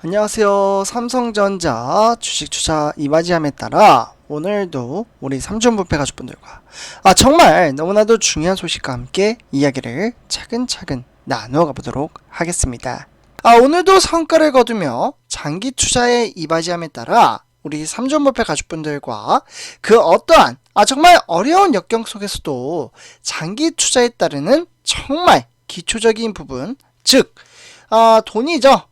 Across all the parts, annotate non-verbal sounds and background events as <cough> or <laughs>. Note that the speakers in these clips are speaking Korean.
안녕하세요. 삼성전자 주식 투자 이바지함에 따라 오늘도 우리 삼중부패 가족분들과 아 정말 너무나도 중요한 소식과 함께 이야기를 차근차근 나누어 가보도록 하겠습니다. 아 오늘도 성과를 거두며 장기 투자에 이바지함에 따라 우리 삼중부패 가족분들과 그 어떠한 아 정말 어려운 역경 속에서도 장기 투자에 따르는 정말 기초적인 부분 즉 아, 돈이죠.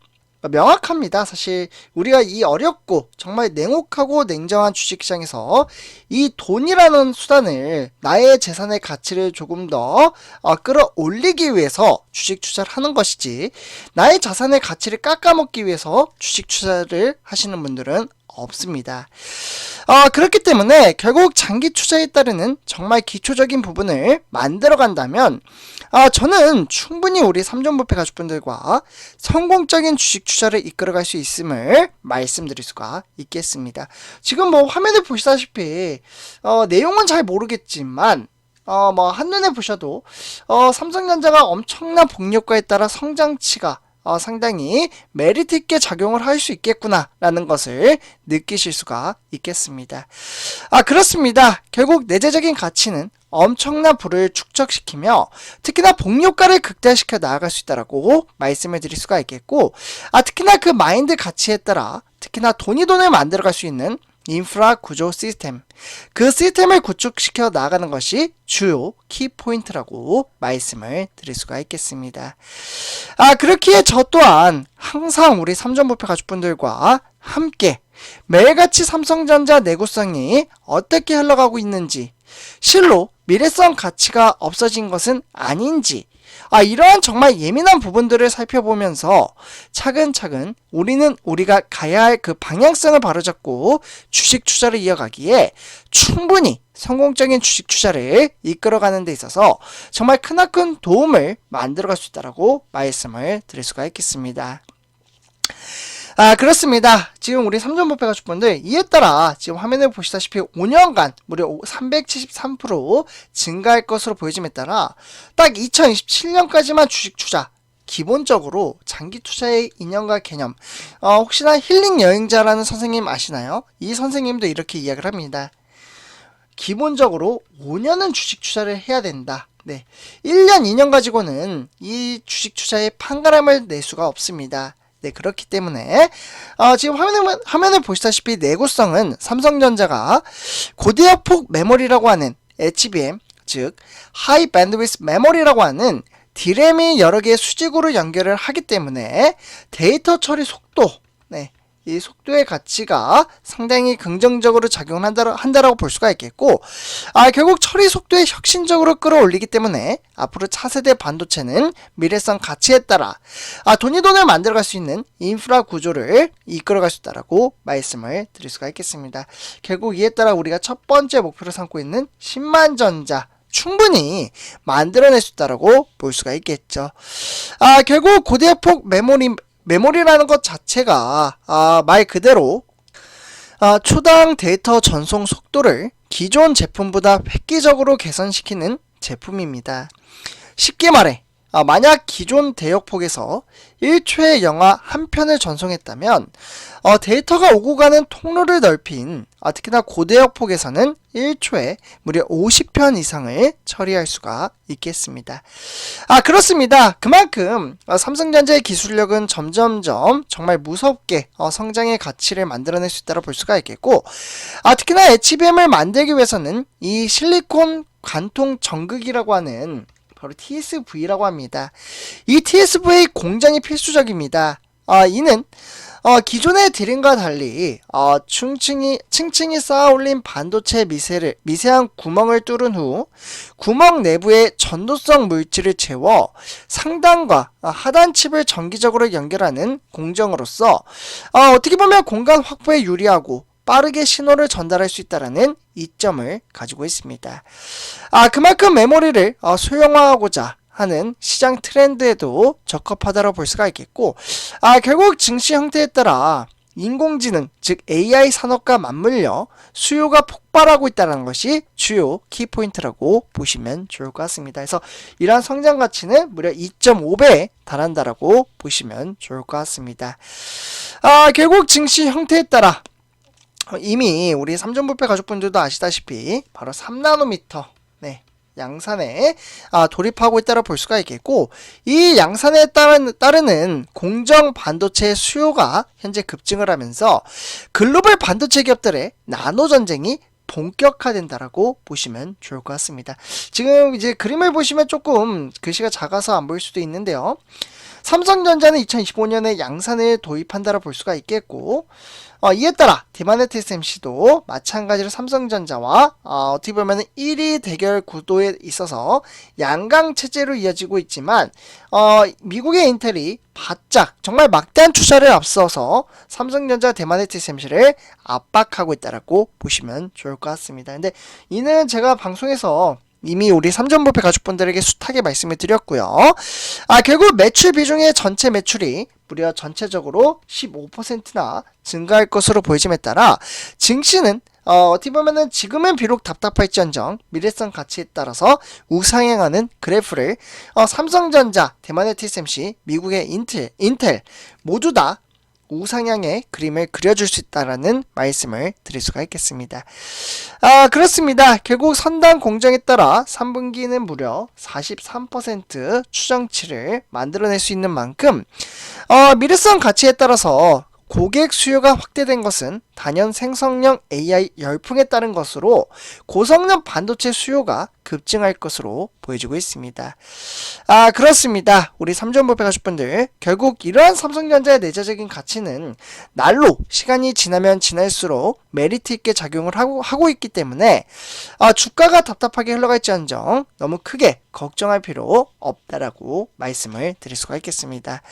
명확합니다. 사실 우리가 이 어렵고 정말 냉혹하고 냉정한 주식시장에서 이 돈이라는 수단을 나의 재산의 가치를 조금 더 어, 끌어올리기 위해서 주식 투자를 하는 것이지 나의 자산의 가치를 깎아먹기 위해서 주식 투자를 하시는 분들은 없습니다. 어, 그렇기 때문에 결국 장기 투자에 따르는 정말 기초적인 부분을 만들어 간다면 아, 저는 충분히 우리 삼종부패 가족분들과 성공적인 주식 투자를 이끌어 갈 수 있음을 말씀드릴 수가 있겠습니다. 지금 뭐 화면에 보시다시피 어, 내용은 잘 모르겠지만 어, 뭐 한눈에 보셔도 어, 삼성전자가 엄청난 복력과에 따라 성장치가 어, 상당히 메리트 있게 작용을 할 수 있겠구나라는 것을 느끼실 수가 있겠습니다. 아, 그렇습니다. 결국 내재적인 가치는 엄청난 부를 축적시키며 특히나 복효과를 극대화시켜 나아갈 수 있다라고 말씀을 드릴 수가 있겠고 아, 특히나 그 마인드 가치에 따라 특히나 돈이 돈을 만들어갈 수 있는 인프라 구조 시스템. 그 시스템을 구축시켜 나가는 것이 주요 키포인트라고 말씀을 드릴 수가 있겠습니다. 아, 그렇기에 저 또한 항상 우리 삼전부패 가족분들과 함께 매일같이 삼성전자 내구성이 어떻게 흘러가고 있는지, 실로 미래성 가치가 없어진 것은 아닌지, 아, 이러한 정말 예민한 부분들을 살펴보면서 차근차근 우리는 우리가 가야 할 그 방향성을 바로잡고 주식 투자를 이어가기에 충분히 성공적인 주식 투자를 이끌어가는 데 있어서 정말 크나큰 도움을 만들어갈 수 있다라고 말씀을 드릴 수가 있겠습니다. 아, 그렇습니다. 지금 우리 삼전부패 가족분들 이에 따라 지금 화면을 보시다시피 5년간 무려 373% 증가할 것으로 보여짐에 따라 딱 2027년까지만 주식 투자 기본적으로 장기 투자의 인연과 개념 어, 혹시나 힐링 여행자라는 선생님 아시나요? 이 선생님도 이렇게 이야기를 합니다. 기본적으로 5년은 주식 투자를 해야 된다. 네. 1년, 2년 가지고는 이 주식 투자에 판가름을 낼 수가 없습니다. 네, 그렇기 때문에 어, 지금 화면을, 화면을 보시다시피 내구성은 삼성전자가 고대역폭 메모리라고 하는 HBM 즉 하이 밴드위스 메모리라고 하는 디램이 여러 개의 수직으로 연결을 하기 때문에 데이터 처리 속도 네, 이 속도의 가치가 상당히 긍정적으로 작용을 한다, 한다라고 볼 수가 있겠고, 아, 결국 처리 속도에 혁신적으로 끌어올리기 때문에 앞으로 차세대 반도체는 미래성 가치에 따라 아, 돈이 돈을 만들어갈 수 있는 인프라 구조를 이끌어갈 수 있다라고 말씀을 드릴 수가 있겠습니다. 결국 이에 따라 우리가 첫 번째 목표로 삼고 있는 10만 전자 충분히 만들어낼 수 있다라고 볼 수가 있겠죠. 아, 결국 고대폭 메모리 메모리라는 것 자체가 아, 말 그대로 아, 초당 데이터 전송 속도를 기존 제품보다 획기적으로 개선시키는 제품입니다. 쉽게 말해 아, 만약 기존 대역폭에서 1초에 영화 한 편을 전송했다면 어, 데이터가 오고 가는 통로를 넓힌 아, 특히나 고대역폭에서는 1초에 무려 50편 이상을 처리할 수가 있겠습니다. 아 그렇습니다. 그만큼 어, 삼성전자의 기술력은 점점점 정말 무섭게 어, 성장의 가치를 만들어낼 수 있다고 볼 수가 있겠고 아 특히나 HBM을 만들기 위해서는 이 실리콘 관통 전극이라고 하는 바로 TSV라고 합니다. 이 TSV 공장이 필수적입니다. 아, 이는 어, 기존의 드림과 달리 어, 층층이 층층이 쌓아 올린 반도체 미세를 미세한 구멍을 뚫은 후 구멍 내부에 전도성 물질을 채워 상단과 어, 하단 칩을 정기적으로 연결하는 공정으로서 어, 어떻게 보면 공간 확보에 유리하고 빠르게 신호를 전달할 수 있다라는 이점을 가지고 있습니다. 아, 그만큼 메모리를 어, 소형화하고자 하는 시장 트렌드에도 적합하다고 볼 수가 있겠고, 아, 결국 증시 형태에 따라 인공지능, 즉 AI 산업과 맞물려 수요가 폭발하고 있다는 것이 주요 키포인트라고 보시면 좋을 것 같습니다. 그래서 이러한 성장 가치는 무려 2.5배에 달한다라고 보시면 좋을 것 같습니다. 아, 결국 증시 형태에 따라 어, 이미 우리 3전 부패 가족분들도 아시다시피 바로 3나노미터 네. 양산에 아, 돌입하고 있다고 볼 수가 있겠고 이 양산에 따른, 따르는 공정 반도체 수요가 현재 급증을 하면서 글로벌 반도체 기업들의 나노 전쟁이 본격화된다라고 보시면 좋을 것 같습니다. 지금 이제 그림을 보시면 조금 글씨가 작아서 안 보일 수도 있는데요. 삼성전자는 2025년에 양산을 도입한다라 볼 수가 있겠고 어, 이에 따라 디마넷 TSMC도 마찬가지로 삼성전자와 어, 어떻게 보면 1위 대결 구도에 있어서 양강 체제로 이어지고 있지만 어, 미국의 인텔이 바짝 정말 막대한 투자를 앞서서 삼성전자 대마넷 TSMC를 압박하고 있다라고 보시면 좋을 것 같습니다. 근데 이는 제가 방송에서 이미 우리 삼전부패 가족분들에게 숱하게 말씀을 드렸고요. 아, 결국 매출 비중의 전체 매출이 무려 전체적으로 15%나 증가할 것으로 보여짐에 따라 증시는 어, 어떻게 보면은 지금은 비록 답답할지언정 미래성 가치에 따라서 우상향하는 그래프를 어, 삼성전자, 대만의 TSMC, 미국의 인텔, 인텔 모두 다 우상향의 그림을 그려줄 수 있다라는 말씀을 드릴 수가 있겠습니다. 아, 그렇습니다. 결국 선당 공정에 따라 3분기는 무려 43% 추정치를 만들어낼 수 있는 만큼 어, 미래성 가치에 따라서 고객 수요가 확대된 것은 단연 생성형 AI 열풍에 따른 것으로 고성능 반도체 수요가 급증할 것으로 보여지고 있습니다. 아, 그렇습니다. 우리 삼전부패 가족분들, 결국 이러한 삼성전자의 내재적인 가치는 날로 시간이 지나면 지날수록 메리트 있게 작용을 하고, 하고 있기 때문에 아, 주가가 답답하게 흘러갈지언정 너무 크게 걱정할 필요 없다라고 말씀을 드릴 수가 있겠습니다.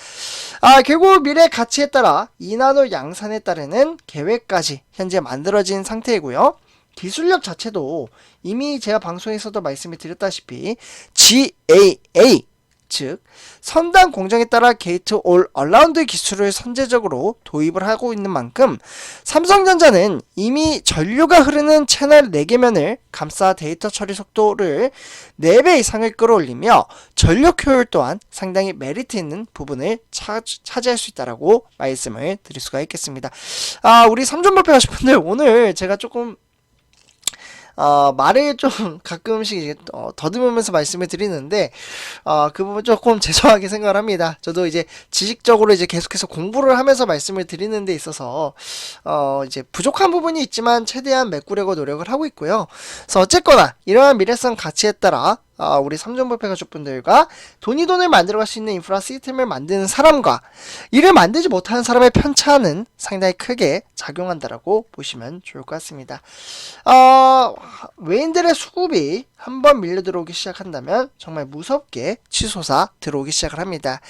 아, 결국 미래 가치에 따라 이나노 양산에 따르는 계획 까지 현재 만들어진 상태이고요. 기술력 자체도 이미 제가 방송에서도 말씀을 드렸다시피 GAA 즉 선단 공정에 따라 게이트 올 얼라운드 기술을 선제적으로 도입을 하고 있는 만큼 삼성전자는 이미 전류가 흐르는 채널 4개면을 감싸 데이터 처리 속도를 4배 이상을 끌어올리며 전력 효율 또한 상당히 메리트 있는 부분을 차, 차지할 수 있다라고 말씀을 드릴 수가 있겠습니다. 아, 우리 삼존발표 하신 분들 오늘 제가 조금 어, 말을 좀 <laughs> 가끔씩 어, 더듬으면서 말씀을 드리는데 어, 그 부분 조금 <laughs> 죄송하게 생각을 합니다. 저도 이제 지식적으로 이제 계속해서 공부를 하면서 말씀을 드리는 데 있어서 어, 이제 부족한 부분이 있지만 최대한 메꾸려고 노력을 하고 있고요. 그래서 어쨌거나 이러한 미래성 가치에 따라 어, 우리 삼전부패 가족분들과 돈이 돈을 만들어갈 수 있는 인프라 시스템을 만드는 사람과 이를 만들지 못하는 사람의 편차는 상당히 크게 작용한다라고 보시면 좋을 것 같습니다. 어, 외인들의 수급이 한번 밀려 들어오기 시작한다면 정말 무섭게 치솟아 들어오기 시작을 합니다.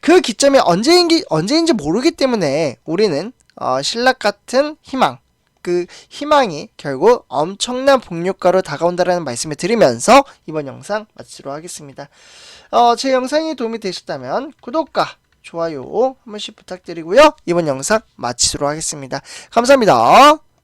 그 기점이 언제인지, 언제인지 모르기 때문에 우리는 어, 신락 같은 희망, 그 희망이 결국 엄청난 복류가로 다가온다라는 말씀을 드리면서 이번 영상 마치도록 하겠습니다. 어, 제 영상이 도움이 되셨다면 구독과 좋아요 한 번씩 부탁드리고요. 이번 영상 마치도록 하겠습니다. 감사합니다.